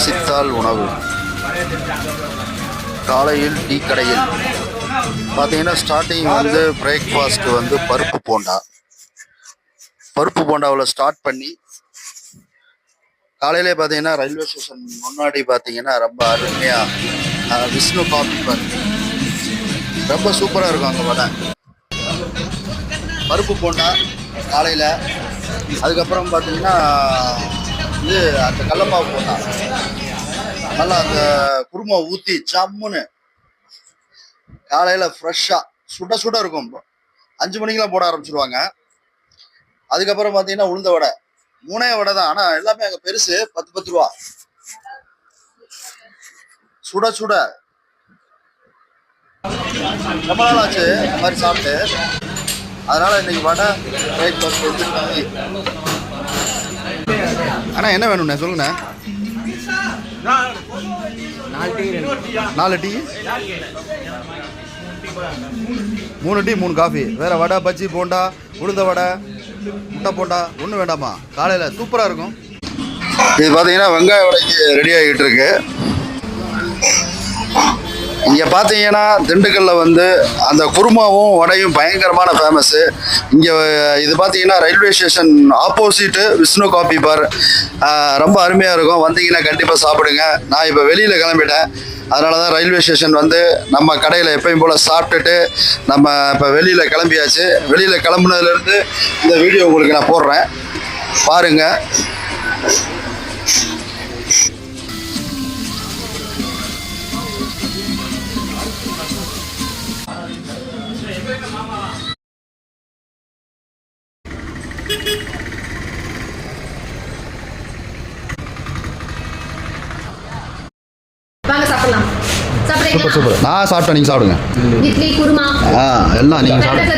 பசித்தால் உணவு. காலையில் டீ கடையில். பார்த்தீங்கன்னா ஸ்டார்டிங் வந்து பிரேக்ஃபாஸ்ட்டு வந்து பருப்பு போண்டா. பருப்பு போண்டாவில் ஸ்டார்ட் பண்ணி காலையிலே பார்த்தீங்கன்னா ரயில்வே ஸ்டேஷன் முன்னாடி பார்த்தீங்கன்னா ரொம்ப அருமையாக விஷ்ணு காஃபி பார்த்து ரொம்ப சூப்பராக இருக்கும் அங்கே வடை பருப்பு போண்டா காலையில். அதுக்கப்புறம் பார்த்தீங்கன்னா வந்து அந்த கடலமாவு போட்டான். நல்லா அந்த குருமா ஊற்றி ஜம்முன்னு காலையில் ஃப்ரெஷ்ஷாக சுட சுட இருக்கும். அஞ்சு மணிக்கெல்லாம் போட ஆரம்பிச்சிருவாங்க. அதுக்கப்புறம் பார்த்தீங்கன்னா உளுந்த வடை. மூணே வடை தான். ஆனால் எல்லாமே அங்கே பெருசு. பத்து பத்து ரூபா. சுட சுட. ரொம்ப நாள் ஆச்சு இந்த மாதிரி சாப்பிட்டு. அதனால இன்னைக்கு வடை பிரேக்ஃபாஸ்ட் வந்து அண்ணா என்ன வேணும்ண்ணே? சொல்லுங்கண்ணா. நாலு டீ? மூணு டீ மூணு காஃபி. வேற வடை பஜ்ஜி போண்டா உளுந்த வடை முட்டை போண்டா ஒன்றும் வேண்டாமா? காலையில் சூப்பராக இருக்கும். இது பார்த்தீங்கன்னா வெங்காய வடைக்கு ரெடி ஆகிட்டு இருக்கு. இங்கே பார்த்தீங்கன்னா திண்டுக்கல்ல வந்து அந்த குருமாவும் வடையும் பயங்கரமான ஃபேமஸ்ஸு இங்கே இது பார்த்தீங்கன்னா railway station opposite Vishnu coffee bar ரொம்ப அருமையாக இருக்கும். வந்தீங்கன்னா கண்டிப்பாக சாப்பிடுங்க. நான் இப்போ வெளியில் கிளம்பிட்டேன். அதனால தான் ரயில்வே ஸ்டேஷன் வந்து நம்ம கடையில் எப்பயும் போல் சாப்பிட்டுட்டு நம்ம இப்போ வெளியில் கிளம்பியாச்சு. வெளியில் கிளம்புனதுலேருந்து இந்த வீடியோ உங்களுக்கு நான் போடுறேன். பாருங்கள் வாங்க சாப்பிடலாம். Super super. நான் சாப்பிட்டேன் நீங்கள் சாப்பிடுங்க. இட்லி குருமா ஆ எல்லாம் நீங்கள் சாப்பிடுங்க